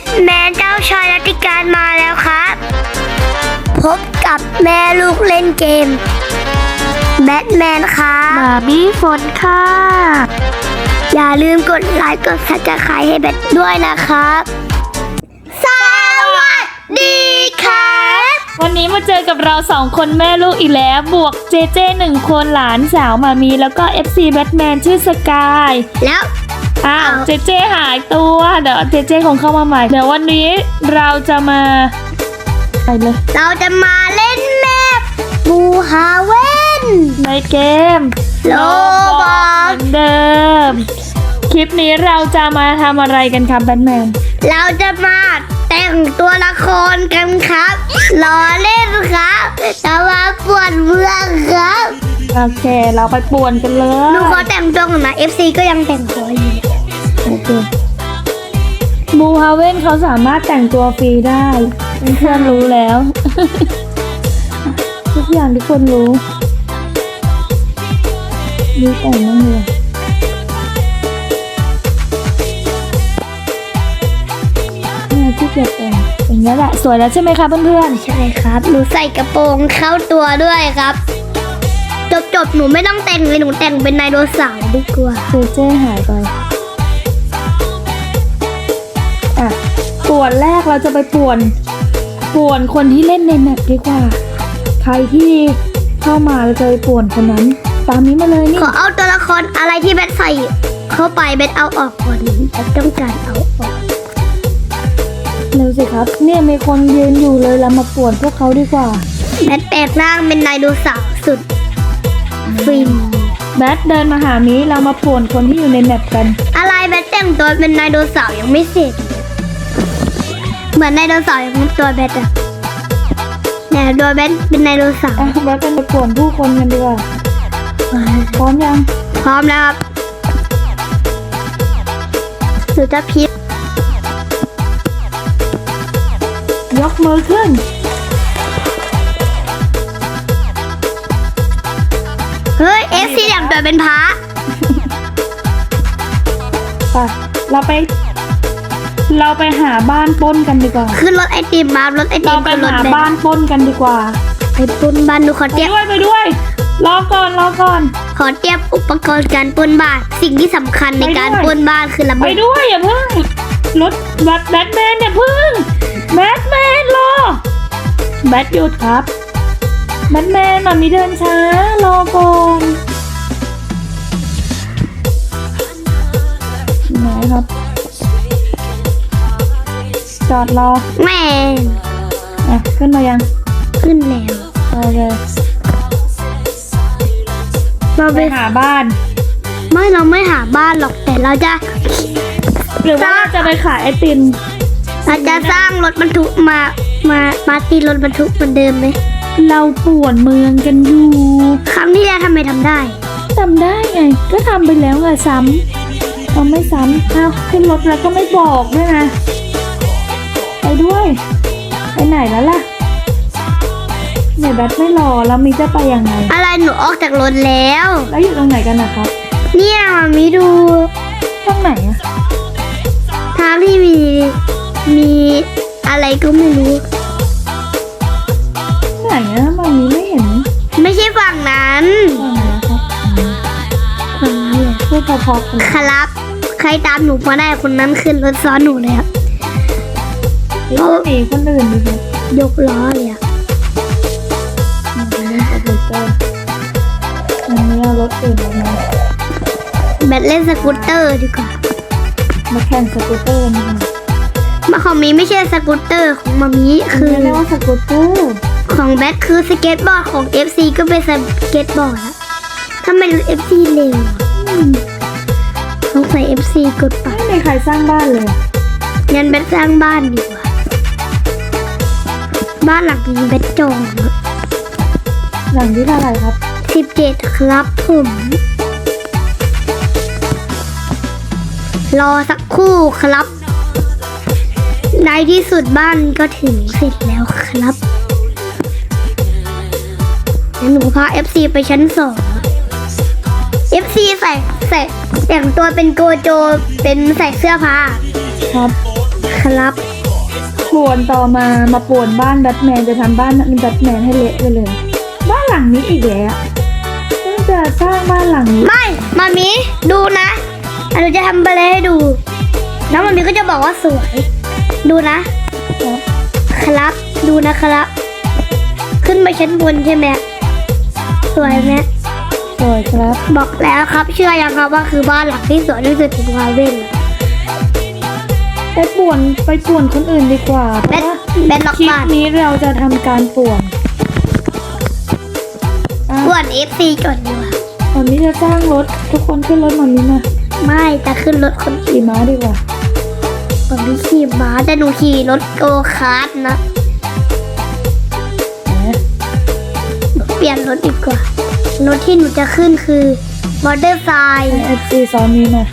ทแมนเจ้าชายรัติการมาแล้วครับ พบกับแม่ลูกเล่นเกม แบทแมนครับมามีฝนค่ะ อย่าลืมกดไลค์กดซับสไครต์ให้แบทด้วยนะครับ สวัสดีครับ วันนี้มาเจอกับเราสองคนแม่ลูกอีกแล้วบวกเจเจหนึ่งคนหลานสาวมามีแล้วก็ FC แบทแมนชื่อสกาย แล้ว อ้าวอ้าวเจเจหายตัว เดี๋ยวเจเจคงเข้ามาใหม่ เดี๋ยววันนี้เราจะมา ไปเลย เราจะมาเล่นแมปบูฮาเวนในเกมโลบอเหมือนเดิม คลิปนี้เราจะมาทำอะไรกันครับแบทแมน เราจะมาแต่งตัวละครกันครับล้อเล่นครับจะมาปวดเมืองครับ โอเค เราไปป่วนกันเลหนูยขอแต่งตัวก่อนนะ FC ก็ยังแต่งตัวอยู่ โอเคบูฮาเว่นเขาสามารถแต่งตัวฟรีได้เพื่อนๆรู้แล้ว ทุกอย่างที่คนรู้ดูแต่งนั่นเลยเนี่ยที่เกียจแต่งอย่างนี้ยแหละสวยแล้วใช่ไหมคะเพื่อนใช่ครับ หนูใส่กระโปรงเข้าตัวด้วยครับจบจบๆ หนูไม่ต้องแต่งเลย หนูแต่งเป็นไดโนเสาร์ดีกว่าๆเจเจ้หายไป วนแรกเราจะไปป่วนป่วนคนที่เล่นในแมปดีกว่า ใครที่เข้ามาเราจะไปป่วนคนนั้น ตามนี้มาเลยนี่ขอเอาตัวละครอะไรที่เบสใส่เข้าไปเบสเอาออกก่อนเบสต้องการเอาออกเร็วสิครับ เนี่ยมีคนยืนอยู่เลยเรามาป่วนพวกเขาดีกว่าเบสแปลงร่างเป็นไดโนเสาร์สุดฟินแบทเดินมาหามีเรามาป่วนคนที่อยู่ในแมปกัน อะไรเบสแต่งตัวเป็นไดโนเสาร์ยังไม่เสร็จเห มือนไดโนเสาร์อย่างตัวเบสอะเนี่ยตัวเบสเป็นไดโนเสาร์อะแบทเป็นไปป่วนผู้คนกันดีกว่าพร้อมยัง พร้อมแล้วครับหนูจะพิษยกมือขึ้น เฮ้ยเอฟซีแต่งตัวเป็นพระ ไป เราไป เราไปหาบ้านปล้นกันดีกว่า ขึ้นรถไอติมมารถไอติเรามไปขึ้นรถหาแบบ้านปล้นกันดีกว่า ไปปุนบ้านหนูขอไปเตรียมด้วยไปด้วย รอก่อนรอก่อน ขอเตรียมอุปกรณ์การปล้นบ้าน สิ่งที่สำคัญในการไปด้วย ปล้นบ้านคือระไปเบิดด้วยอย่าเพิ่งรถแบทแบทแมนอย่าเพิ่งแบทแมนรอแบทหยุดครับแบทแมนมามีเดินช้ารอก่อนไหนครับ จอดรอแม่อะขึ้นมายัง ขึ้นแล้วไปเลยเราไปไปหาบ้าน ไม่เราไม่หาบ้านหรอกแต่เราจะหรือว่าจะไปขายไอติมเราจะสร้างรถบรรทุกมามามาตีรถบรรทุกเหมือนเดิมไหมเราป่วนเมืองกันอยู่ครั้งที่แล้วทำไมทำได้ทำได้ไง ก็ทำไปแล้วไงซ้ำเราไม่ซ้ำอ้าวขึ้นรถแล้วก็ไม่บอกด้วยนะไป ด้วย ไปไหนแล้วล่ะเนี่ยแบทไม่รอแล้วมีจะไปยังไง อะไรหนูออกจากรถแล้ว แล้วอยู่ตรงไหนกันนะครับ เนี่ยมามีดูตรงไหนอะทางที่มีมีอะไรก็ไม่รู้ไหนอะมันนี้ไม่เห็น ไม่ใช่ฝั่งนั้นตรงไหนนะครับฝั่งนี้พูดพอๆกันครับ ใครตามหนูมาได้คนนั้นขึ้นรถซ้อนหนูเลยครับ หนีคนอื่นดีกว่ายกล้อเลยอะมันเป็นเรื่องสกูตเตอร์อันนี้เอารถอื่นออกมาแบตเล่นสกูตเตอร์ดีกว่ามาแข่งสกูตเตอร์นะคะมาของมีไม่ใช่สกูตเตอร์ของมามีคืคืออ เรียกว่าสกูตเตอร์ของแบทคือสเก็ตบอร์ดของ FC ก็เป็นสเก็ตบอร์ดอะทำไม FC เร็วอะสงสัย FC กดปัดไม่มีใครสร้างบ้านเลยอะงั้นแบทสร้างบ้านดีกว่า บ้านหลังนี้แบทจองหลังที่เท่าไหร่ครับสิบเจ็ดครับผมรอสักครู่ครับ ในที่สุดบ้านก็ถึงเสร็จแล้วครับเดี๋ยวหนูพา FC ไปชั้นสอง FC ใส่ใส่แต่งตัวเป็นโกโจเป็นใส่เสื้อผ้า ครับ ครับ ป่วนต่อมามาป่วนบ้านแบทแมนจะทำบ้านแบทแมนให้เละไปเลย บ้านหลังนี้อีกแล้วเพิ่งจะสร้างบ้านหลังนี้ ไม่มามีดูนะอันหนูจะทำไปเลยให้ดู แล้วมามีก็จะบอกว่าสวย ดูนะ ครับดูนะครับ ขึ้นไปชั้นบนใช่ไหมสวยไหมสวยครับ บอกแล้วครับเชื่อยังครับว่าคือบ้านหลังที่สวยที่สุดในวาเว่น ไปป่วนไปป่วนคนอื่นดีกว่าเพแบราะทว่าแบทล็อกคลิปบ้านนี้เราจะทำการป่วนอะป่วนเอฟซีก่อนดีกว่าตอนนี้จะสร้างรถทุกคนขึ้นรถมานี้มาไม่จะขึ้นรถคนขี่ม้าดีกว่า ผมไม่ขี่ม้าแต่หนูขี่รถโกคาร์ทนะนะเปลี่ยนรถดีกว่ารถที่หนูจะขึ้นคือมอเตอร์ไซค์ให้เอฟซีซ้อนนี้มา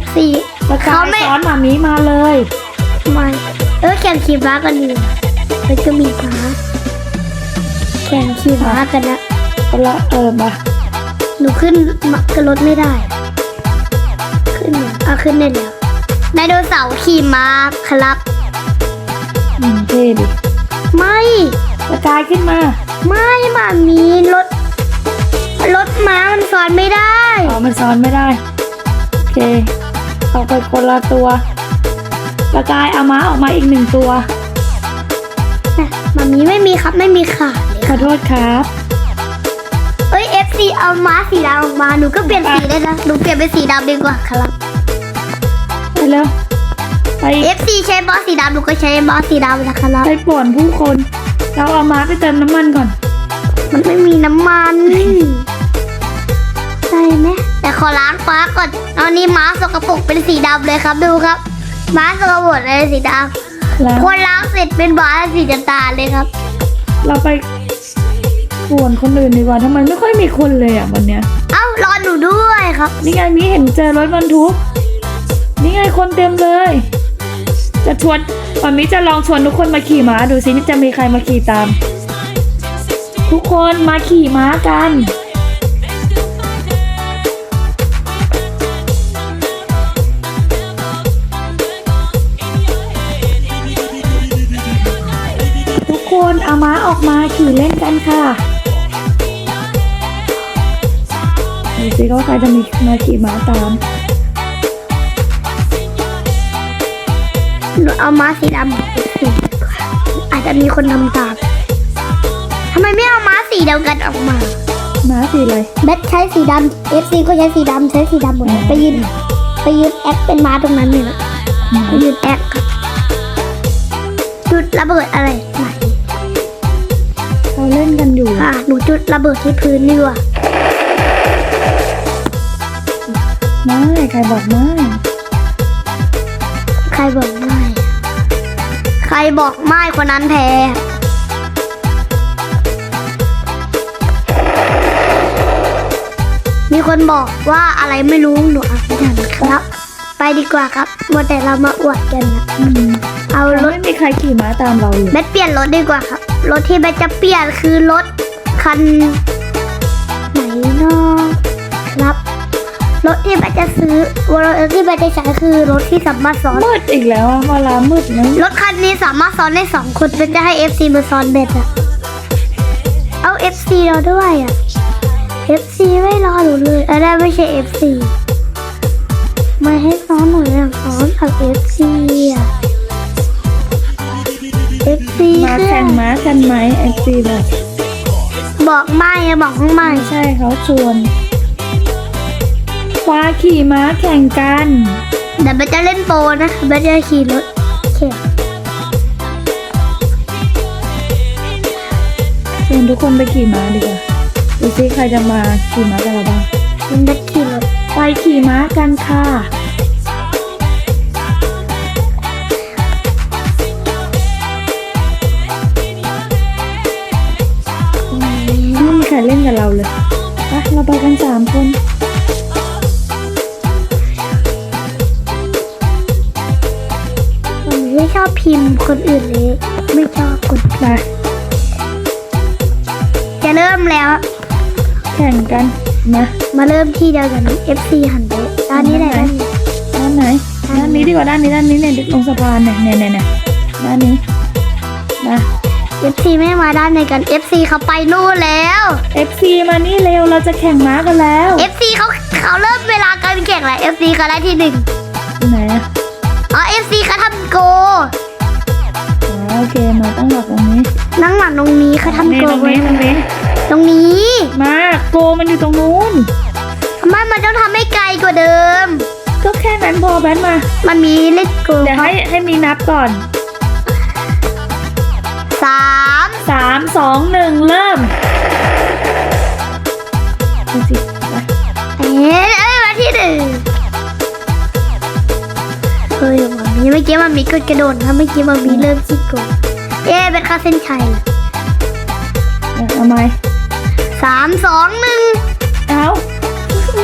FC ส กาเขายไม่ซ้อนหมามีมาเลยไม่เออแข่งขี่ม้ากันดีกว่าแล้วก็มีม้าแข่งขี่ม้ากันนะก็ละเออมาหนูขึ้นมากับรถไม่ได้ ขึ้นเนี่ยเอาขึ้นได้แล้วไดโนเสาร์ขี่ม้าครับอืมเท่ดิไม่สกายขึ้นมา ไม่มามีรถรถม้ามันสอนไม่ได้ อ๋อ มันซ้อนไม่ได้ โอเค ออกไปคนละตัวสกายเอาม้าออกมาอีกหนึ่งตัวนะมามีไม่มีครับไม่มีขาเลยขอโทษครับ เอ้ย FC เอาม้าสีดำออกมาหนูก็เปลี่ยนสีได้นะหนูเปลี่ยนเป็นสีดำดีกว่าครับไปเร็วไป FC ใช้บอสสีดำหนูก็ใช้บอสสีดำนะครับไปป่วนผู้คน เราเอาม้าไปเติมน้ำมันก่อน มันไม่มีน้ำมันใช่ไหม แต่ขอล้างฟ้าก่อนเอานี่ม้าสกปรกเป็นสีดำเลยครับดูครับ ม้าสกปรกเลยสีดำแล้วพอล้างเสร็จเป็นม้าสีน้ำตาลเลยครับ เราไปป่วนคนอื่นดีกว่าทำไมไม่ค่อยมีคนเลยอะวันเนี้ย เอ้ารอหนูด้วยครับ นี่ไงมีเห็นเจอรถบรรทุก นี่ไงคนเต็มเลย จะชวนวันนี้จะลองชวนทุกคนมาขี่ม้าดูสิจะมีใครมาขี่ตาม ทุกคนมาขี่ม้ากัน คนเอาม้าออกมาขี่เล่นกันค่ะดูสิว่าใครจะมีมาขี่ม้าตาม หนูเอาม้าสีดำเป็นสีดีกว่าอาจจะมีคนทำตามทำไมไม่เอาม้าสีเดียวกันออกมา ม้าสีอะไรแบทใช้สีดำ FC ก็ใช้สีดำใช้สีดำหมดเลยไปยืนไปยืนแอคเป็นม้าตรงนั้นเลยนะไปยืนแอคครับจุดระเบิดอะไรไหน เขาเล่นกันอยู่อะหนูจุดระเบิดที่พื้นดีกว่าไม่ใครบอกไม่ใครบอกไม่ ใครบอกไม่คนนั้นแพ้มีคนบอกว่าอะไรไม่รู้หนูอ่านไม่ทันครับ ไปดีกว่าครับมัวแต่เรามาอวดกันนะอืมเอารเราถไม่มีใครขี่ม้าตามเราเลยเบสเปลี่ยนรถดีกว่าครับ รถที่เบสจะเปลี่ยนคือรถคันไหนเนาะครับ รถที่เบสจะซื้อรถที่เบสจะใช้คือรถที่สามารถซ้อน มืดอีกแล้วอะเวลามืดนะรถคันนี้สามารถซ้อนได้สองคนเป็นจะให้ FC มาซ้อนเบ็ดอะเอา FC เราด้วยอะ FC ไม่รอหนูเลยอันนั้นไม่ใช่ FC ไม่ให้ซ้อนหนูอยากซ้อนกับ FC อะ FC มาคือแข่งม้ากันไหมเอฟซีแบบบอกไม่อะบอกไม่ไม่ใช่เขาชวนฟ้าขี่ม้าแข่งกันเดี๋ยวเบสจะเล่นโปรนะเบสจะขี่รถแข่งชวนทุกคนไปขี่ม้าดีกว่าดูซิใครจะมาขี่ม้ากับเราบ้างเบสขี่รถไปขี่ม้ากันค่ะ ไม่มีใครเล่นกับเราเลยไปเราไปกันสามคนผมไม่ชอบพิมพ์คนอื่นเลย ไม่ชอบกดไปจะเริ่มแล้ว แข่งกันนะมาเริ่มที่เดียวกัน FC หันไปตอนนี้ไหนไหนนะด้านไหนด้านนี้ดีกว่าด้านนี้ด้านนี้เนี่ยลงสะพานเนี่ยเนี่ยเนี่ยเนี่ยด้านนี้นะ เอฟซีไม่มาด้านในกันเอฟซีเขาไปนู่นแล้ว FC มานี่เร็วเราจะแข่งม้ากันแล้วเอฟซีเขาเขาเริ่มเวลาการแข่งแล้วเอฟซีเขาได้ที่หนึ่งที่ไหนอะอ๋อเอฟซีเขาทำโกอ๋อโอเคมาตั้งหลักตรงนี้นั่งหลังตรงนี้เขาทำนี่โกตรงไว้นี้ตรงนี้ตรงนี้มาโกมันอยู่ตรงนู้น ทำไมมันต้องทำให้ไกลกว่าเดิม ก็แค่นั้นพอแบนมา มันมีเลขโกเดี๋ยวให้ให้มีนับก่อน สามสามสองหนึ่งเริ่มดูสิไปเอ๊ะเอ้ยมาที่หนึ่งเฮ้ยมันมีเมื่อกี้มันมีกดกระโดดถ้าเมื่อกี้มันมีเริ่มขี้โกงเอ๊ะเป็นค่าเส้นชัยเลยเอาไหมสามสองหนึ่งเอา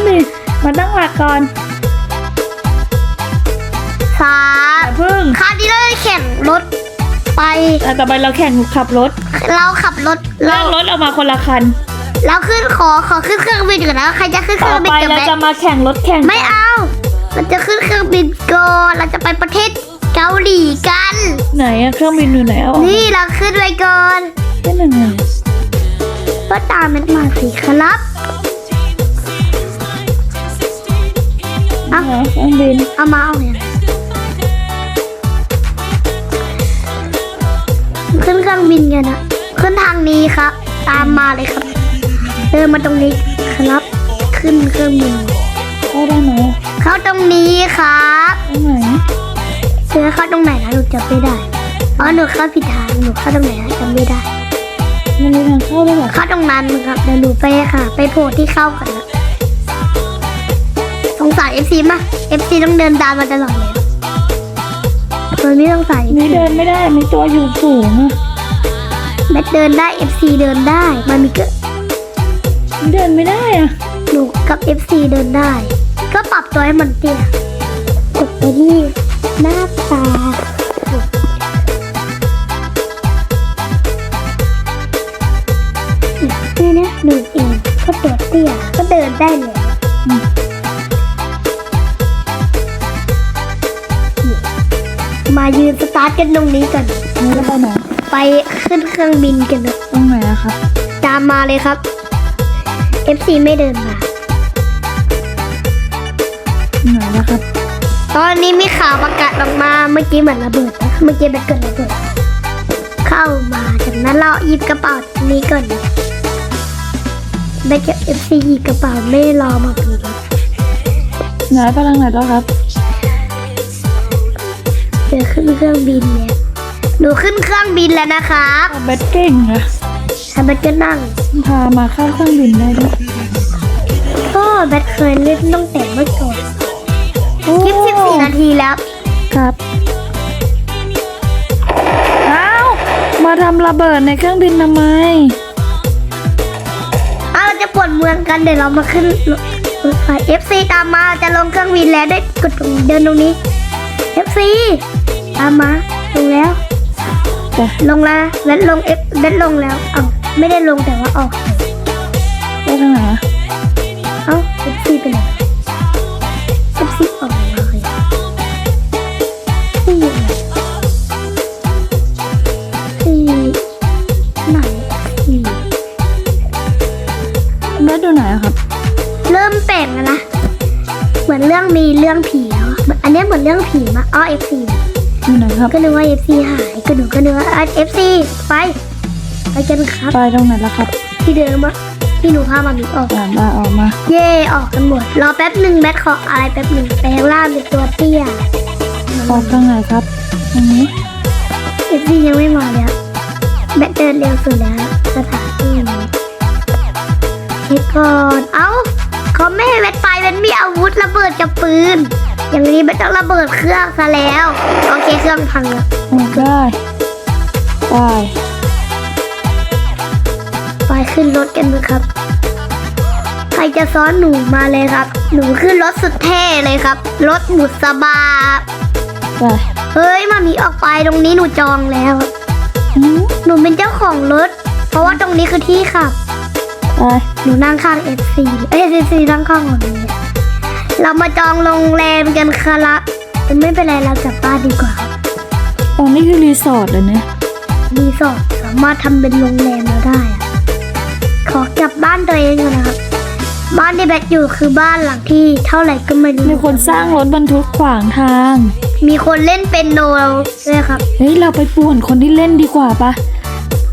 นี่มาตั้งหลักก่อนสาอมย่าพึ่งคราวนี้เราจะแข่งรถ ไป อะต่อไปเราแข่งขับรถเราขับรถเลืเราอกรถเอามาคนละคัน เราขึ้นขอขอขึ้นเครื่องบินก่อนนะใครจะขึ้นเคต่รื่อองบินไปกับเราแม่จะมาแข่งรถแข่งไม่เอาเราจะขึ้นเครื่องบินก่อนเราจะไปประเทศเกาหลีกัน ไหนอะเครื่องบินอยู่ไหนเอาออกนี่เราขึ้นไปก่อนเป็นยังไงก็ตามเม็ดมาสิครับอ๋อเครื่องบินเอามาเอาเนี่ย ขึ้นเครื่องบินกันนะขึ้นทางนี้ครับ ตามมาเลยครับเดินมาตรงนี้ครับ ขึ้นเครื่องบินเข้าได้ไหมเข้าตรงนี้ครับตรงไหนเจอเข้าตรงไหนนะหนูจำไม่ได้อ๋อหนูเข้าผิดทางหนูเข้าตรงไหนนะจำไม่ได้มันมีทางเข้าด้วยเหรอเข้าตรงนั้นครับเดี๋ยวหนูไปค่ะ ไปโผล่ที่เข้ากันนะสงสารเอฟซีมะเอฟซีต้องเดินตามมาตลอด เลยมันไม่ต้องใส่มีเดินไม่ได้มีตัวอยู่สูงอะแบทเดินได้เอฟซีเดินได้มันมีก็มีเดินไม่ได้อะหนูกับเอฟซีเดินได้ ก็ปรับตัวให้มันเตี้ยกดไปที่หน้าตา ขึ้นเครื่องบินกันนะตรงไหนอะครับ ตามมาเลยครับ FC ไม่เดินมา ไหนแล้วครับ ตอนนี้มีข่าวประกาศออกมา เมื่อกี้เหมือนระเบิดนะเมื่อกี้เป็นเกิดระเบิด เข้ามาจากนั้นเราหยิบกระเป๋านี้ก่อนแบกกับ FC หยิบกระเป๋าไม่รอมาดูเลยไหนไปทางไหนแล้วครับ เจอขึ้นเครื่องบินเนี่ย หนูขึ้นเครื่องบินแล้วนะครับเบสเก่งอะถ้าแบทก็นั่ง พามาเข้าเครื่องบินได้ด้วยก็แบทเคยเล่นตั้งแต่เมื่อก่อนโอ้คลิป14นาทีแล้ว ครับอ้าวมาทำระเบิดในเครื่องบินทำไม เอาเราจะปวดเมืองกันเดี๋ยวเรามาขึ้นรถไฟ FC ตามมาจะลงเครื่องบินแล้วได้กดตรงเดินตรงนี้ FC ตามมาลงแล้วจ้ะ ลงแล้วเว็ดลงเอฟเว็ดลงแล้วเอ้าไม่ได้ลงแต่ว่าออกไปทางไหนอะเอ้า FC ไปไหน FC ออกมาเลยที่ไหนที่ไหนที่เบสดูไหนอะครับ เริ่มแปลกแล้วนะเหมือนเรื่องมีเรื่องผีแล้วอะอันเนี้ยเหมือนเรื่องผีมากอ๋อ FC อยู่ไหนครับก็นึกว่า FC หาย ก็หนูก็นึกว่าอะ FC ไป ไปกันครับ ไปตรงไหนแล้วครับที่เดิมอะที่หนูพามามีออก อ่าได้ออกมา เย่ออกกันหมด รอแป๊บหนึ่งแบทขออะไรแป๊บหนึ่งแปลงร่างเป็นตัวเตี้ยออกทางไหนครับตรงนี้เอฟซียังไม่มาเลยอะแบทเดินเร็วสุดแล้วสถานที่นี้เฮ้ยก่อน เอ้าเขาไม่ให้แบทไปแบทมีอาวุธระเบิดกับปืน อย่างนี้แบทต้องระเบิดเครื่องซะแล้ว โอเคเครื่องพังแล้วออกได้ได้ไปขึ้นรถกันนะครับ ใครจะซ้อนหนูมาเลยครับ หนูขึ้นรถสุดเท่เลยครับ รถบุษบาได้เฮ้ยมามีออกไปตรงนี้หนูจองแล้วอืมหนูเป็นเจ้าของรถ เพราะว่าตรงนี้คือที่ขับได้หนูนั่งข้าง FC เอ้ย FC นั่งข้างของหนู เรามาจองโรงแรมกันครับมันไม่เป็นไรเรากลับบ้านดีกว่าตอนนี้คือรีสอร์ทเหรอเนี่ย รีสอร์ทสามารถทำเป็นโรงแรมเราได้อะขอกลับบ้านตัวเองก่อนนะครับ บ้านที่แบทอยู่คือบ้านหลังที่เท่าไหร่ก็ไม่รู้ มีคนสร้างรถบรรทุกขวางทาง มีคนเล่นเป็นโนด้วยครับ เฮ้ย เราไปป่วนคนที่เล่นดีกว่าปะ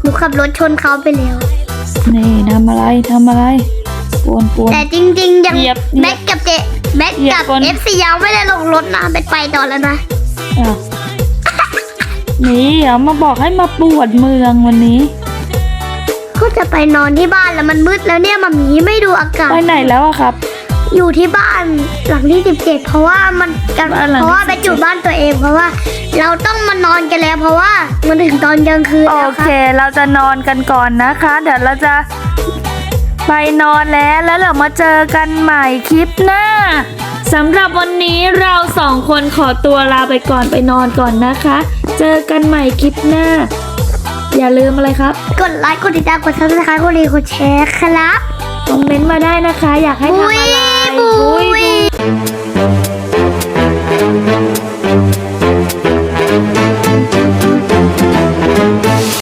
หนูขับรถชนเขาไปแล้ว นี่ทำอะไรทำอะไรป่วนป่วนแต่จริง ๆ ยังเหยียบแบทกับเจ แบทเหยียบกับคนเอฟซียังไม่ได้ลงรถนะแบทไปต่อแล้วนะอะนี่เอามาบอกให้มาปวดเมืองวันนี้ ก็จะไปนอนที่บ้านแล้วมันมืดแล้วเนี่ยมามีไม่ดูอากาศไปไหนแล้วอะครับ อยู่ที่บ้านหลังที่สิบเจ็ดเพราะว่ามันกันบ้านหลังที่เพราะว่าไปอยู่บ้านตัวเองเพราะว่า เราต้องมานอนกันแล้วเพราะว่ามันถึงตอนกลางคืนโอแล้วคเค รับเราจะนอนกันก่อนนะคะ เดี๋ยวเราจะ ไปนอนแล้วแล้วเรามาเจอกันใหม่คลิปหน้าสำหรับวันนี้เราสองคนขอตัวลาไปก่อนไปนอนก่อนนะคะ เจอกันใหม่คลิปหน้า อย่าลืมอะไรครับ กดไลค์กดติดตามกดซับสไครต์กดรีกดแชร์ครับ คอมเมนต์มาได้นะคะ อยากให้ทำอะไรบุยบุยบุย